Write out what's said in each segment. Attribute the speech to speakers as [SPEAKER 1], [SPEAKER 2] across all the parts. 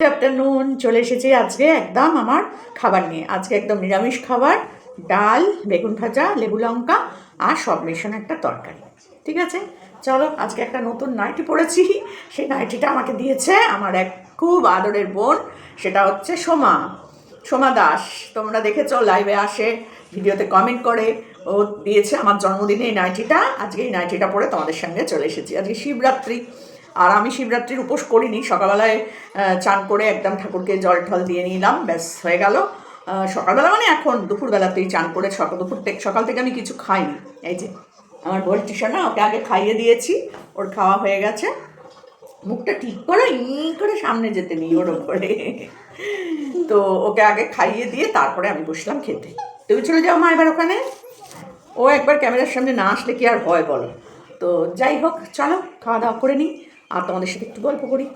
[SPEAKER 1] Afternoon চলে এসেছি আজকে একদম আমার খাবার নিয়ে। আজকে একদম নিরামিষ খাবার, ডাল, বেগুন ভাজা, লেবু লঙ্কা আর সব মেশানো একটা তরকারি। ঠিক আছে? চলো, আজকে একটা নতুন নাইটি পরেছি সেই নাইটিটা আমাকে দিয়েছে আমার এক খুব আদরের বোন, সেটা হচ্ছে সোমা। সোমা দাস, তোমরা দেখেছ লাইভে আসে ভিডিওতে কমেন্ট করে। ও দিয়েছে আমার জন্মদিনে এই নাইটিটা আজকে এই নাইটিটা পরে তোমাদের সঙ্গে চলে এসেছি। আজকে শিবরাত্রি। আর আমি শিবরাত্রির উপোস করিনি, সকালবেলায় চান করে একদম ঠাকুরকে জল ঠল দিয়ে নিলাম, ব্যাস হয়ে গেল। সকালবেলা মানে এখন দুপুরবেলাতেই চান করে সকাল দুপুর থেকে সকাল থেকে আমি কিছু খাইনি। এই যে, আমার বোল টিশানা ওকে আগে খাইয়ে দিয়েছি, ওর খাওয়া হয়ে গেছে। মুখটা ঠিক করে ই করে সামনে যেতে নেই ওর ওপরে। তো ওকে আগে খাইয়ে দিয়ে তারপরে আমি বসলাম খেতে। তুমি চলে যাও মা এবার ওখানে। ও একবার ক্যামেরার সামনে না আসলে কি আর হয় বলো। তো যাই হোক, চলো, খাওয়া দাওয়া করে নিই। আর তোমাদের সাথে একটু গল্প করি।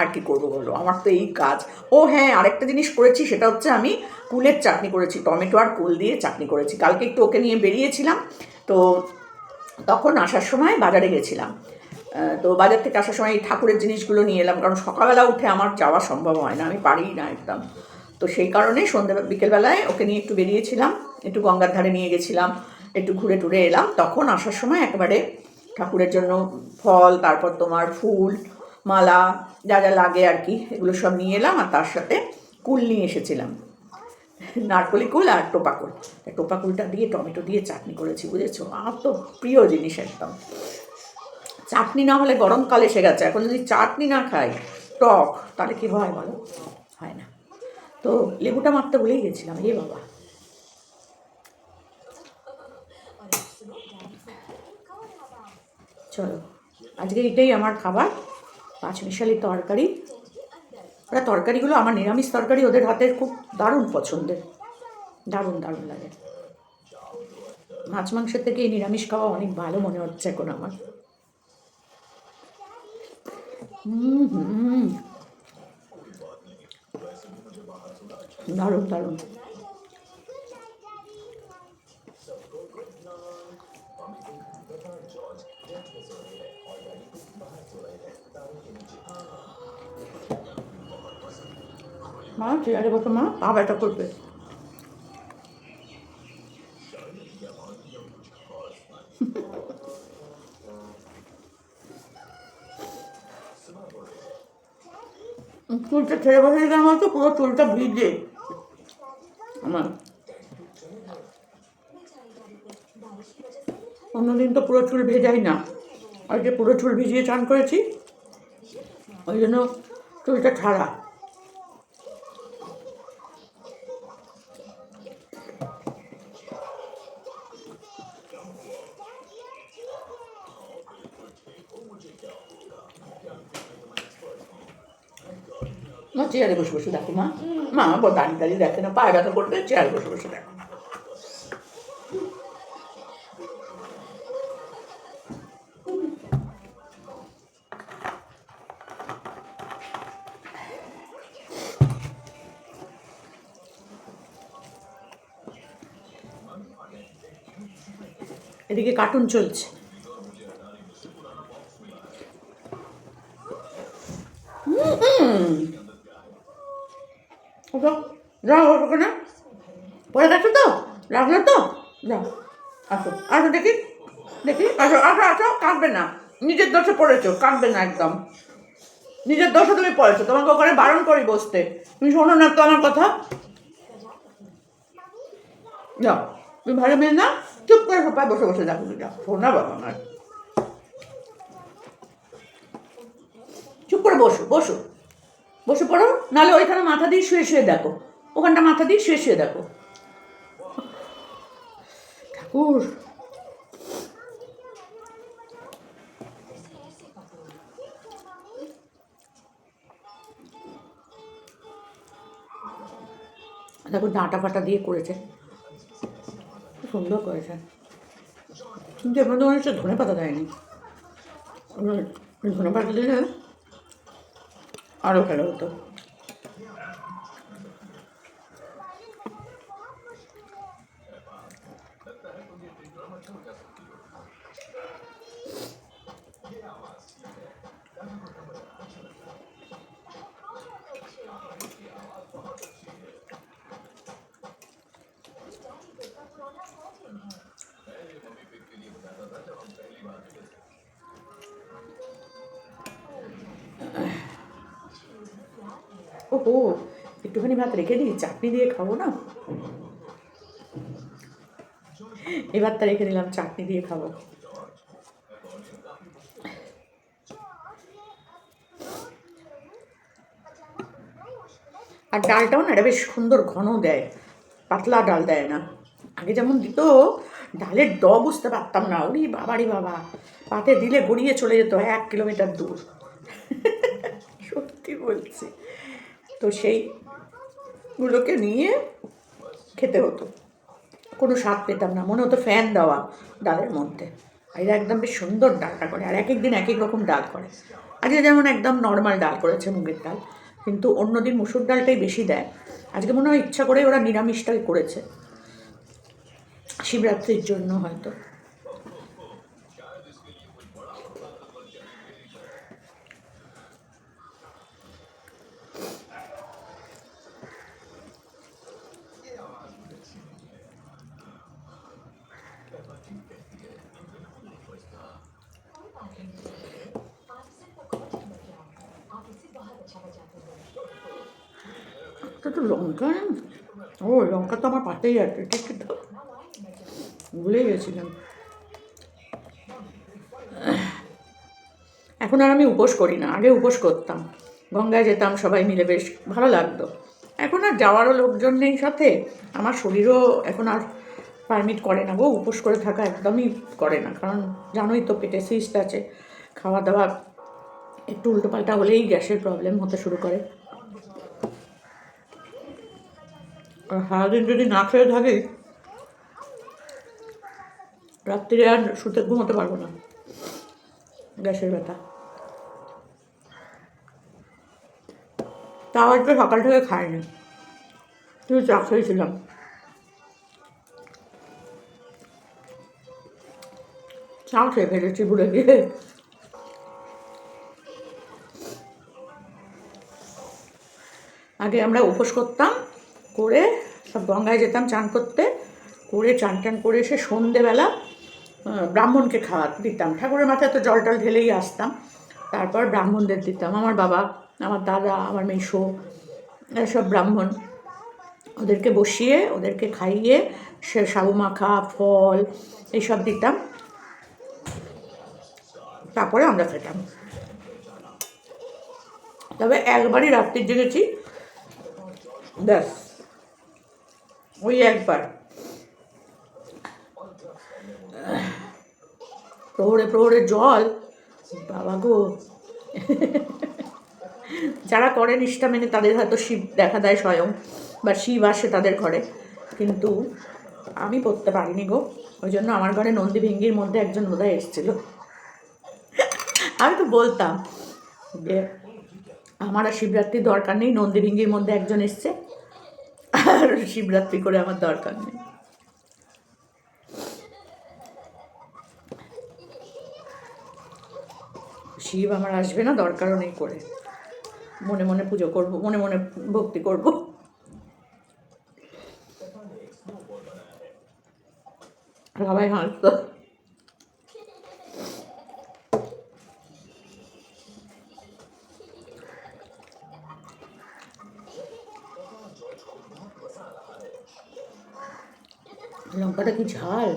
[SPEAKER 1] আর কি করব বলো? আমার তো এই কাজ। ও হ্যাঁ আরেকটা জিনিস করেছি, সেটা হচ্ছে আমি কুলের চাটনি করেছি, টমেটো আর কুল দিয়ে চাটনি করেছি। কালকে একটু ওকে নিয়ে বেরিয়েছিলাম, তো তখন আসার সময় বাজারে গেছিলাম। তো বাজার থেকে আসার সময় এই ঠাকুরের জিনিসগুলো নিয়ে এলাম, কারণ সকালবেলা উঠে আমার যাওয়া সম্ভব হয় না, আমি পারিই না একদম। তো সেই কারণে সন্ধ্যে বিকেলবেলায় ওকে নিয়ে একটু বেরিয়েছিলাম, একটু গঙ্গার ধারে নিয়ে গেছিলাম, একটু ঘুরে টুরে এলাম। তখন আসার সময় একেবারে ঠাকুরের জন্য ফল, তারপর তোমার ফুল, মালা, যা যা লাগে আর কি, এগুলো সব নিয়ে এলাম আর তার সাথে কুল নিয়ে এসেছিলাম। নারকলি কুল আর টোপা কুল টোপা কুলটা দিয়ে টমেটো দিয়ে চাটনি করেছি, বুঝেছ? আমার তো প্রিয় জিনিস একদম। চাটনি না হলে গরমকাল এসে গেছে। এখন যদি চাটনি না খাই, টক, তাহলে কি হয় বলো? হয় না। তো লেবুটা মারতে ভুলেই গেছিলাম, এ বাবা। চলো। আজকে এটাই আমার খাবার। পাঁচ মিশালি তরকারি। ওরা তরকারিগুলো আমার নিরামিষ তরকারি ওদের হাতের খুব দারুণ পছন্দের। দারুণ দারুণ লাগে। মাছ মাংসের থেকে এই নিরামিষ খাওয়া অনেক ভালো মনে হচ্ছে এখন আমার। দারুণ দারুণ। মা চেয়ারে বসো মা পা ব্যথা করবে। চুলটা ছেড়ে বসে আমার তো পুরো চুলটা ভিজে। আমার। অন্যদিন তো পুরো চুল ভেজাই না। আজকে পুরো চুল ভিজিয়ে চান করেছি। ওই জন্য চুলটা ছাড়া চেয়ারে বসে বসে দেখো, মা। মা, বল দাঁড়িয়ে দাঁড়িয়ে দেখে না, পায়ে ব্যথা করবে চেয়ারে বসে বসে দেখো। এদিকে কার্টুন চলছে ওঠো যাও ওখানে পড়ে গেছো তো লাগল তো যাও আসো আসো দেখি দেখি আসো আসো আসো কাঁদবে না। নিজের দোষে পড়েছো, কাঁদবে না একদম। নিজের দোষে তুমি পড়েছো, তোমাকে ওখানে বারণ করি বসতে। তুমি শোনো না তো আমার কথা। যাও, তুমি ভালো মেয়ে না? চুপ করে সবাই বসে বসে দেখো যাও। শোনা বাবা আমার। চুপ করে বসো বসো। বসে পড়ো, নাহলে ওইখানে মাথা দিয়ে শুয়ে শুয়ে দেখো। ওখানটা মাথা দিয়ে শুয়ে শুয়ে দেখো। ঠাকুর। দেখো ডাঁটা ফাটা দিয়ে করেছে। সুন্দর করেছে। কিন্তু এমন ধরনের সে ধনে পাতা দেয়নি। ধনে পাতা দিলে আরও ভালো হতো। ওহো, একটুখানি ভাত রেখে দিই, চাটনি দিয়ে খাব না? এবার তা রেখে দিলাম, চাটনি দিয়ে খাব। আর ডালটাও না, এটা বেশ সুন্দর ঘন দেয়, পাতলা ডাল দেয় না। আগে যেমন দিত, ডালের ড বুঝতে পারতাম না। ওরে বাবারি বাবা, পাতে দিলে গড়িয়ে চলে যেত এক কিলোমিটার দূর। সত্যি বলছি। তো সেইগুলোকে নিয়ে খেতে হতো। কোনো স্বাদ পেতাম না, মনে হতো ফ্যান দেওয়া ডালের মধ্যে। এরা একদম বেশ সুন্দর ডালটা করে, আর এক এক দিন এক এক রকম ডাল করে। আজকে যেমন একদম নর্মাল ডাল করেছে মুগের ডাল, কিন্তু অন্যদিন মুসুর ডালটাই বেশি দেয়। আজকে মনে হয় ইচ্ছা করে ওরা নিরামিষটাই করেছে। শিবরাত্রির জন্য হয়তো তো তো লঙ্কা না? ও, লঙ্কা তো আমার পাতেই আছে ঠিক তো ভুলে গেছিলাম। এখন আর আমি উপোস করি না, আগে উপোস করতাম। গঙ্গায় যেতাম, সবাই মিলে বেশ ভালো লাগতো। এখন আর যাওয়ারও লোকজন নেই সাথে, আমার শরীরও এখন আর পারমিট করে না গো, উপোস করে থাকা একদমই করে না। কারণ জানোই তো পেটে সিস্ট আছে খাওয়া দাওয়া একটু উল্টোপাল্টা হলেই গ্যাসের প্রবলেম হতে শুরু করে। আর সারাদিন যদি না খেয়ে থাকি রাত্রিরে আর শুতে, ঘুমোতে পারব না। গ্যাসের ব্যথা। তাও আজকে সকাল থেকে খাইনি। তুই চা খেয়েছিলাম। চাও খেয়ে ফেলেছি ভুলে গিয়ে। আগে আমরা উপোস করতাম, করে সব গঙ্গায় যেতাম, চান করতে। করে চান টান করে এসে সন্ধেবেলা ব্রাহ্মণকে খাওয়া দিতাম। ঠাকুরের মাথায় তো জল টল ঢেলেই আসতাম। তারপর ব্রাহ্মণদের দিতাম। আমার বাবা, আমার দাদা, আমার মেশো সব ব্রাহ্মণ। ওদেরকে বসিয়ে, ওদেরকে খাইয়ে, সে সাবু মাখা, ফল, এইসব দিতাম। তারপরে আমরা খেতাম। তবে একবারই রাত্রির জেগেছি। ব্যাস, ওই একবার। প্রহরে প্রহরে জল। বাবা গো। যারা করে নিষ্ঠা মেনে, তাদের হয়তো শিব দেখা দেয় স্বয়ং, বা শিব আসে তাদের ঘরে। কিন্তু আমি পড়তে পারিনি গো। ওই জন্য আমার ঘরে নন্দী ভিঙ্গির মধ্যে একজন বোধহয় এসেছিল। আমি তো বলতাম যে, আমার আর শিবরাত্রির দরকার নেই, নন্দী ভিঙ্গির মধ্যে একজন এসছে। আর শিবরাত্রি করে আমার দরকার নেই। শিব আমার আসবে না, দরকারও নেই করে। মনে মনে পুজো করব, মনে মনে ভক্তি করব। সবাই হাসতো। লঙ্কাটা কি ঝাল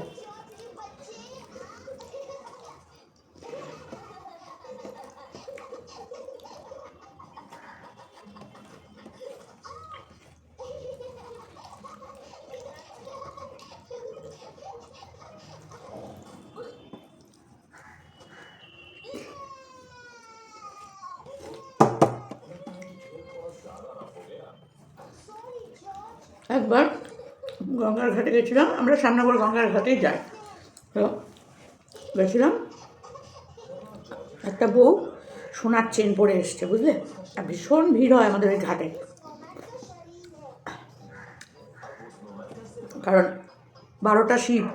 [SPEAKER 1] একবার গঙ্গার ঘাটে গেছিলাম, আমরা সামনাগর গঙ্গার ঘাটেই যাই। তো গেছিলাম। একটা বউ সোনার চেন পরে এসছে, বুঝলে? ভীষণ ভিড় হয় আমাদের ওই ঘাটে। কারণ বারোটা শিব,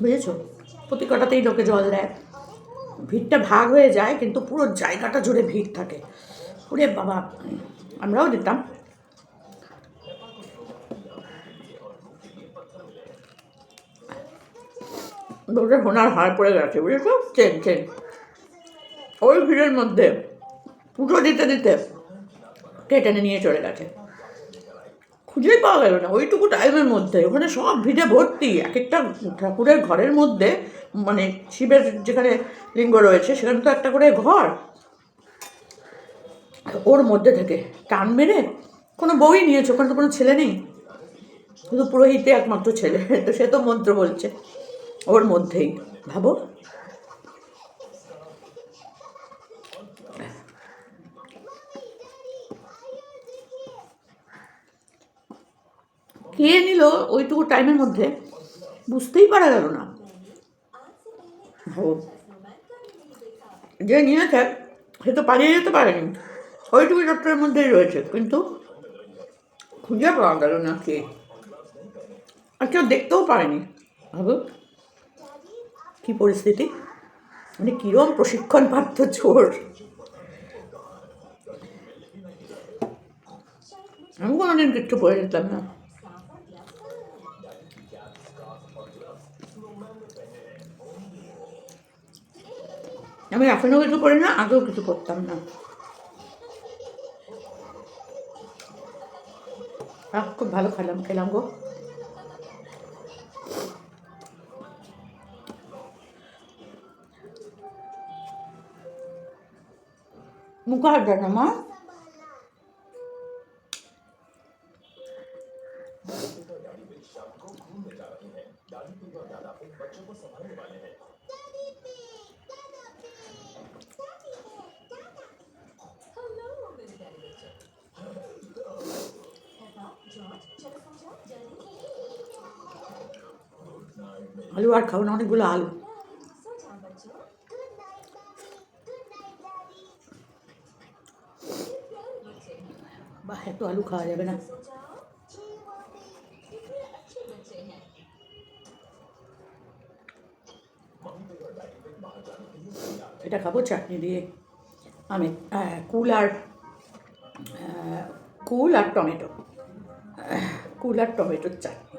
[SPEAKER 1] বুঝেছ? প্রতি কটাতেই লোকে জল দেয়। ভিড়টা ভাগ হয়ে যায়, কিন্তু পুরো জায়গাটা জুড়ে ভিড় থাকে। ওরে বাবা, আমরাও দিতাম দুটো সোনার হার পড়ে গেছে, বুঝেছ? Chain chain. ওই ভিড়ের মধ্যে পুজো দিতে দিতে কে টেনে নিয়ে চলে গেছে? খুঁজেই পাওয়া গেল না, ওইটুকু টাইমের মধ্যে। ওখানে সব ভিড়ে ভর্তি এক একটা ঠাকুরের ঘরের মধ্যে মানে শিবের যেখানে লিঙ্গ রয়েছে, সেখানে তো একটা করে ঘর। ওর মধ্যে থেকে টান মেরে কোনো বই নিয়েছে, ওখানে তো কোনো ছেলে নেই। শুধু পুরোহিতে একমাত্র ছেলে, তো সে তো মন্ত্র বলছে। ওর মধ্যেই। ভাবো। কে নিল ওইটুকু টাইমের মধ্যে। বুঝতেই পারা গেল না। যে নিয়েছে, সে তো পালিয়ে যেতে পারেনি। ওইটুকু চত্বরের মধ্যেই রয়েছে, কিন্তু খুঁজে পাওয়া গেল না কে। আর কেউ দেখতেও পারেনি। ভাবো। কি পরিস্থিতি? মানে কিরম প্রশিক্ষণ প্রাপ্ত চোর আমি কোনোদিন কিচ্ছু পড়ে যেতাম না। আমি এখনও কিছু করি না, আগেও কিছু করতাম না। খুব ভালো খেলাম খেলাম গো। মুখ হাত না মা আলু আর খাও না অনেকগুলো আলু এত আলু খাওয়া যাবে না এটা খাব চাটনি দিয়ে আমি কুল আর কুল আর টমেটো কুল আর টমেটোর চাটনি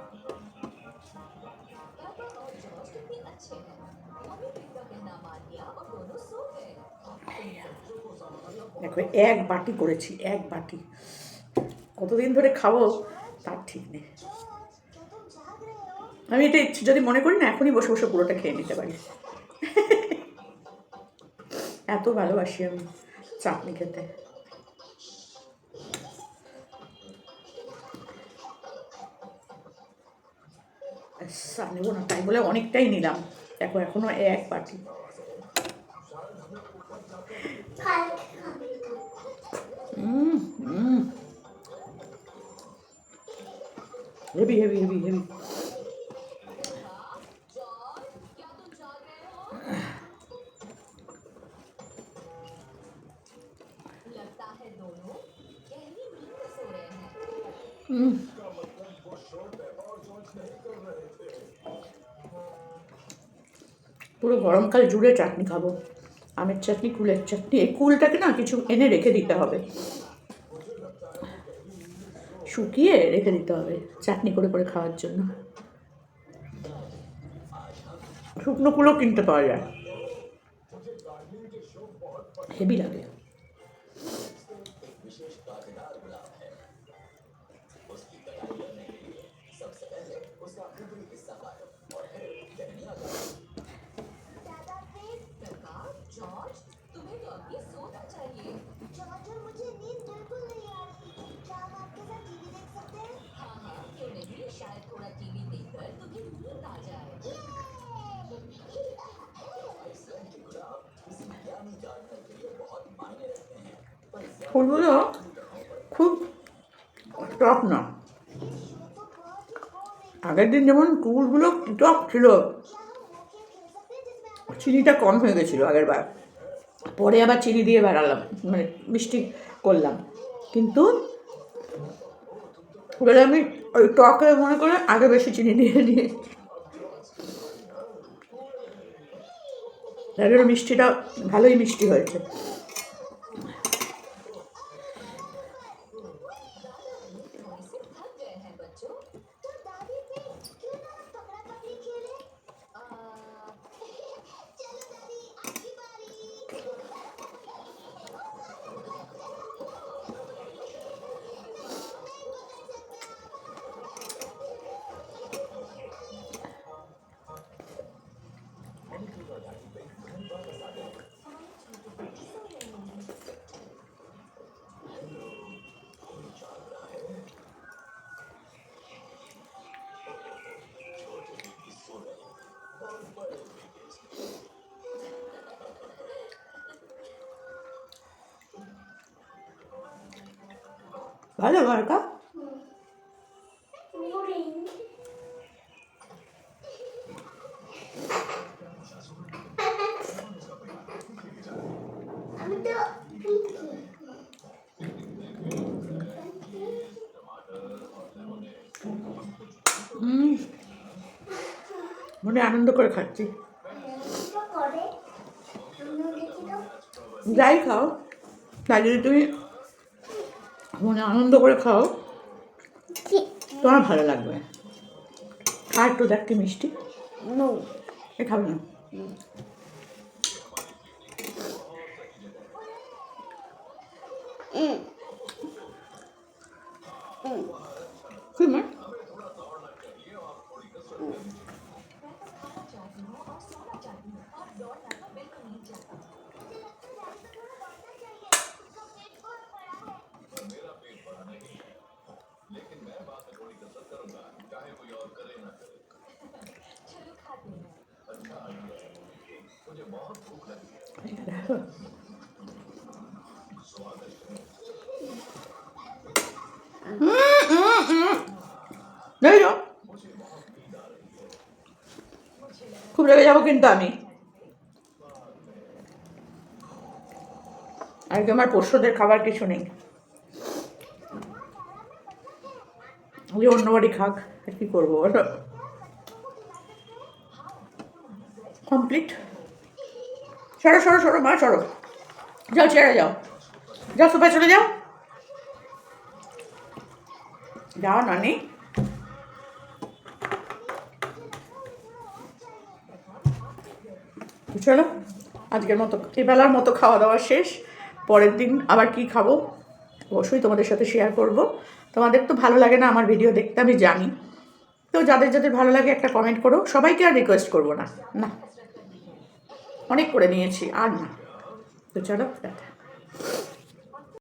[SPEAKER 1] দেখো এক বাটি করেছি এক বাটি কতদিন ধরে খাব তার ঠিক নেই। আমি এটা ইচ্ছে যদি মনে করি না এখনই বসে বসে পুরোটা খেয়ে নিতে পারি। এত ভালোবাসি আমি চাটনি খেতে। আর নেব না তাই বলে অনেকটাই নিলাম। দেখো এখনও এক বাটি। হুম হুম হেভি হেভি হেভি হেভি পুরো গরমকাল জুড়ে চাটনি খাব। আমের চাটনি, কুলের চাটনি, এই কুলটাকে না কিছু এনে রেখে দিতে হবে। শুকিয়ে রেখে দিতে হবে চাটনি করে করে খাওয়ার জন্য। শুকনো কুলো কিনতে পাওয়া যায়। হেভি লাগে। ফুলগুলো খুব টক না। আগের দিন যেমন কুলগুলো টক ছিল, চিনিটা কম হয়ে গেছিল আগের বার পরে আবার চিনি দিয়ে বেড়ালাম মানে মিষ্টি করলাম। কিন্তু এবারে আমি ওই টকে মনে করে আগে বেশি চিনি দিয়ে নিয়ে। এবারে মিষ্টিটা ভালোই মিষ্টি হয়েছে। বারকা
[SPEAKER 2] বোরিং
[SPEAKER 1] হুম মনে আনন্দ করে খাচ্ছি। যাই খাও। তাই যদি তুমি মনে আনন্দ করে খাও। তোমার ভালো লাগবে। আর একটু দেখ কি মিষ্টি। এ খাবে না। কি খুব রেগে যাব কিন্তু আমি। আজকে আমার পোষ্যদের খাবার কিছু নেই। ওই অন্য বাড়ি খাক, আর কি করব বলো? কমপ্লিট সরো সরো সরো, মা, সরো। যাও চেয়ারে যাও। যাও, সোফায় চলে যাও। যাও, নানি। চলো, আজকের মতো এবেলার মতো খাওয়া দাওয়া শেষ। পরের দিন আবার কি খাব, অবশ্যই তোমাদের সাথে শেয়ার করব। তোমাদের তো ভালো লাগে না আমার ভিডিও দেখতে, আমি জানি। তো যাদের যাদের ভালো লাগে একটা কমেন্ট করো। সবাইকে আর রিকোয়েস্ট করব না। না। অনেক করে নিয়েছি আর না। তো চলো টাটা।